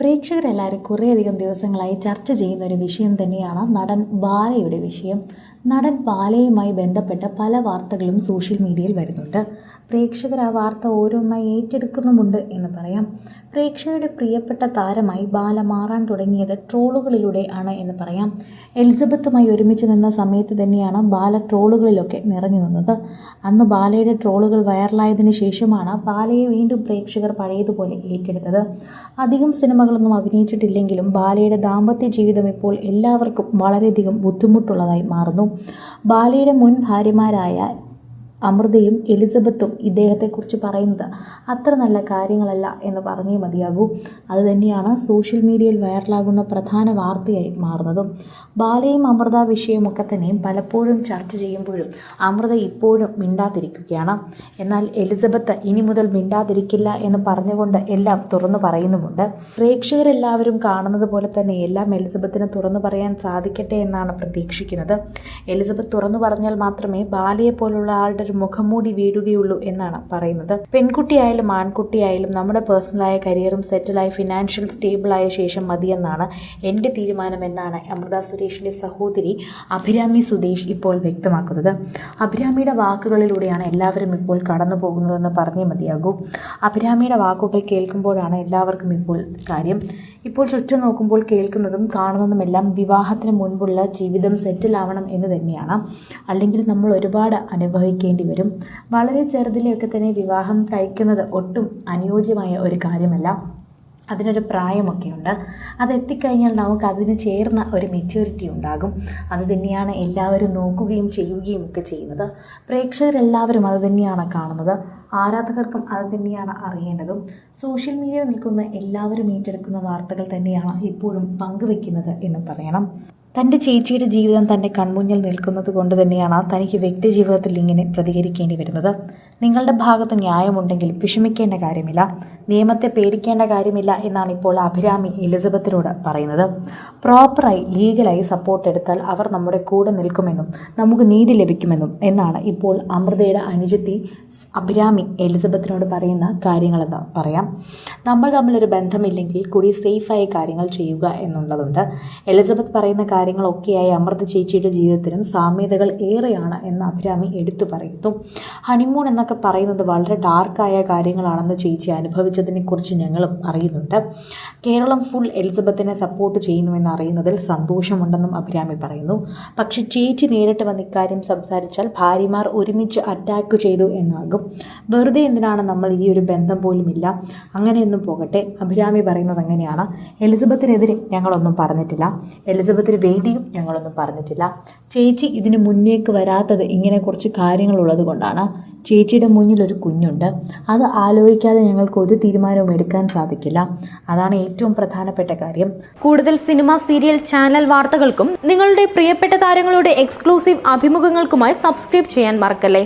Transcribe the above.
പ്രേക്ഷകരെല്ലാവരും കുറേയധികം ദിവസങ്ങളായി ചർച്ച ചെയ്യുന്ന ഒരു വിഷയം തന്നെയാണ് നടൻ ബാലയുടെ വിഷയം. നടൻ പാലയുമായി ബന്ധപ്പെട്ട പല വാർത്തകളും സോഷ്യൽ മീഡിയയിൽ വരുന്നുണ്ട്. പ്രേക്ഷകർ ആ വാർത്ത ഓരോന്നായി ഏറ്റെടുക്കുന്നുമുണ്ട് എന്ന് പറയാം. പ്രേക്ഷകരുടെ പ്രിയപ്പെട്ട താരമായി ബാല മാറാൻ തുടങ്ങിയത് ട്രോളുകളിലൂടെ ആണ് എന്ന് പറയാം. എലിസബത്തുമായി ഒരുമിച്ച് നിന്ന സമയത്ത് തന്നെയാണ് ബാല ട്രോളുകളിലൊക്കെ നിറഞ്ഞു നിന്നത്. അന്ന് ബാലയുടെ ട്രോളുകൾ വൈറലായതിനു ശേഷമാണ് ബാലയെ വീണ്ടും പ്രേക്ഷകർ പഴയതുപോലെ ഏറ്റെടുത്തത്. അധികം സിനിമകളൊന്നും അഭിനയിച്ചിട്ടില്ലെങ്കിലും ബാലയുടെ ദാമ്പത്യ ജീവിതം ഇപ്പോൾ എല്ലാവർക്കും വളരെയധികം ബുദ്ധിമുട്ടുള്ളതായി മാറുന്നു. ബാലയുടെ മുൻ ഭാര്യമാരായ അമൃതയും എലിസബത്തും ഇദ്ദേഹത്തെക്കുറിച്ച് പറയുന്നത് അത്ര നല്ല കാര്യങ്ങളല്ല എന്ന് പറഞ്ഞേ മതിയാകൂ. അതുതന്നെയാണ് സോഷ്യൽ മീഡിയയിൽ വൈറലാകുന്ന പ്രധാന വാർത്തയായി മാറുന്നതും. ബാലയും അമൃത വിഷയമൊക്കെ തന്നെയും പലപ്പോഴും ചർച്ച ചെയ്യുമ്പോഴും അമൃത ഇപ്പോഴും മിണ്ടാതിരിക്കുകയാണ്. എന്നാൽ എലിസബത്ത് ഇനി മുതൽ മിണ്ടാതിരിക്കില്ല എന്ന് പറഞ്ഞുകൊണ്ട് എല്ലാം തുറന്നു പറയുന്നുമുണ്ട്. പ്രേക്ഷകരെല്ലാവരും കാണുന്നത് പോലെ തന്നെ എല്ലാം എലിസബത്തിന് തുറന്നു പറയാൻ സാധിക്കട്ടെ എന്നാണ് പ്രതീക്ഷിക്കുന്നത്. എലിസബത്ത് തുറന്നു പറഞ്ഞാൽ മാത്രമേ ബാലയെ പോലുള്ള ആളുടെ ഒരു മുഖംമൂടി വീഴുകയുള്ളൂ എന്നാണ് പറയുന്നത്. പെൺകുട്ടിയായാലും ആൺകുട്ടിയായാലും നമ്മുടെ പേഴ്സണലായ കരിയറും സെറ്റിലായി ഫിനാൻഷ്യൽ സ്റ്റേബിളായ ശേഷം മതിയെന്നാണ് എന്റെ തീരുമാനം എന്നാണ് അമൃത സുരേഷിന്റെ സഹോദരി അഭിരാമി സുദേശ് ഇപ്പോൾ വ്യക്തമാക്കുന്നത്. അഭിരാമിയുടെ വാക്കുകളിലൂടെയാണ് എല്ലാവരും ഇപ്പോൾ കടന്നു പോകുന്നതെന്ന് പറഞ്ഞേ മതിയാകൂ. അഭിരാമിയുടെ വാക്കുകൾ കേൾക്കുമ്പോഴാണ് എല്ലാവർക്കും ഇപ്പോൾ കാര്യം. ഇപ്പോൾ ചുറ്റും നോക്കുമ്പോൾ കേൾക്കുന്നതും കാണുന്നതുമെല്ലാം വിവാഹത്തിന് മുൻപുള്ള ജീവിതം സെറ്റിലാവണം എന്ന് തന്നെയാണ്. അല്ലെങ്കിൽ നമ്മൾ ഒരുപാട് അനുഭവിക്കേണ്ടി വരും വളരെ ചെറുതിലെയൊക്കെ തന്നെ വിവാഹം കഴിക്കുന്നത് ഒട്ടും അനുയോജ്യമായ ഒരു കാര്യമല്ല. അതിനൊരു പ്രായമൊക്കെയുണ്ട്. അത് എത്തിക്കഴിഞ്ഞാൽ നമുക്ക് അതിന് ചേർന്ന ഒരു മെച്യൂരിറ്റി ഉണ്ടാകും. അത് തന്നെയാണ് എല്ലാവരും നോക്കുകയും ചെയ്യുകയും ഒക്കെ ചെയ്യുന്നത്. പ്രേക്ഷകരെല്ലാവരും അത് തന്നെയാണ് കാണുന്നത്. ആരാധകർക്കും അത് തന്നെയാണ് അറിയേണ്ടതും. സോഷ്യൽ മീഡിയയിൽ നിൽക്കുന്ന എല്ലാവരും ഏറ്റെടുക്കുന്ന വാർത്തകൾ തന്നെയാണ് ഇപ്പോഴും പങ്കുവെക്കുന്നത് എന്ന് പറയണം. തന്റെ ചേച്ചിയുടെ ജീവിതം തന്റെ കൺമുന്നിൽ നിൽക്കുന്നത് കൊണ്ട് തന്നെയാണ് തനിക്ക് വ്യക്തി ജീവിതത്തിൽ ഇങ്ങനെ പ്രതികരിക്കേണ്ടി വരുന്നത്. നിങ്ങളുടെ ഭാഗത്ത് ന്യായമുണ്ടെങ്കിലും വിഷമിക്കേണ്ട കാര്യമില്ല. നിയമത്തെ പേടിക്കേണ്ട കാര്യമില്ല എന്നാണ് ഇപ്പോൾ അഭിരാമി എലിസബത്തിനോട് പറയുന്നത്. പ്രോപ്പറായി ലീഗലായി സപ്പോർട്ട് എടുത്താൽ അവർ നമ്മുടെ കൂടെ നിൽക്കുമെന്നും നമുക്ക് നീതി ലഭിക്കുമെന്നും എന്നാണ് ഇപ്പോൾ അമൃതയുടെ അനുജത്തി അഭിരാമി എലിസബത്തിനോട് പറയുന്ന കാര്യങ്ങളെന്ന് പറയാം. നമ്മൾ തമ്മിലൊരു ബന്ധമില്ലെങ്കിൽ കൂടി സേഫായ കാര്യങ്ങൾ ചെയ്യുക എന്നുള്ളതുണ്ട്. എലിസബത്ത് പറയുന്ന കാര്യങ്ങളൊക്കെയായി അമൃത ചേച്ചിയുടെ ജീവിതത്തിനും സാമ്യതകൾ ഏറെയാണ് എന്ന് അഭിരാമി എടുത്തു പറയുന്നു. ഹണിമൂൺ എന്നൊക്കെ പറയുന്നത് വളരെ ഡാർക്കായ കാര്യങ്ങളാണെന്ന് ചേച്ചി അനുഭവിച്ചതിനെക്കുറിച്ച് ഞങ്ങളും അറിയുന്നുണ്ട്. കേരളം ഫുൾ എലിസബത്തിനെ സപ്പോർട്ട് ചെയ്യുന്നുവെന്ന് അറിയുന്നതിൽ സന്തോഷമുണ്ടെന്നും അഭിരാമി പറയുന്നു. പക്ഷേ ചേച്ചി നേരിട്ട് വന്ന് ഇക്കാര്യം സംസാരിച്ചാൽ ഭാര്യമാർ ഒരുമിച്ച് അറ്റാക്ക് ചെയ്തു എന്നാകും. വെറുതെ എന്തിനാണ് നമ്മൾ ഈ ഒരു ബന്ധം പോലുമില്ല അങ്ങനെയൊന്നും പോകട്ടെ. അഭിരാമി പറയുന്നത് അങ്ങനെയാണ്. എലിസബത്തിനെതിരെ ഞങ്ങളൊന്നും പറഞ്ഞിട്ടില്ല. എലിസബത്തിന് വേണ്ടിയും ഞങ്ങളൊന്നും പറഞ്ഞിട്ടില്ല. ചേച്ചി ഇതിന് മുന്നേക്ക് വരാത്തത് ഇങ്ങനെ കുറച്ച് കാര്യങ്ങളുള്ളത് കൊണ്ടാണ്. ചേച്ചിയുടെ മുന്നിൽ ഒരു കുഞ്ഞുണ്ട്. അത് ആലോചിക്കാതെ ഞങ്ങൾക്ക് ഒരു തീരുമാനവും എടുക്കാൻ സാധിക്കില്ല. അതാണ് ഏറ്റവും പ്രധാനപ്പെട്ട കാര്യം. കൂടുതൽ സിനിമ സീരിയൽ ചാനൽ വാർത്തകൾക്കും നിങ്ങളുടെ പ്രിയപ്പെട്ട താരങ്ങളുടെ എക്സ്ക്ലൂസീവ് അഭിമുഖങ്ങൾക്കുമായി സബ്സ്ക്രൈബ് ചെയ്യാൻ മറക്കല്ലേ?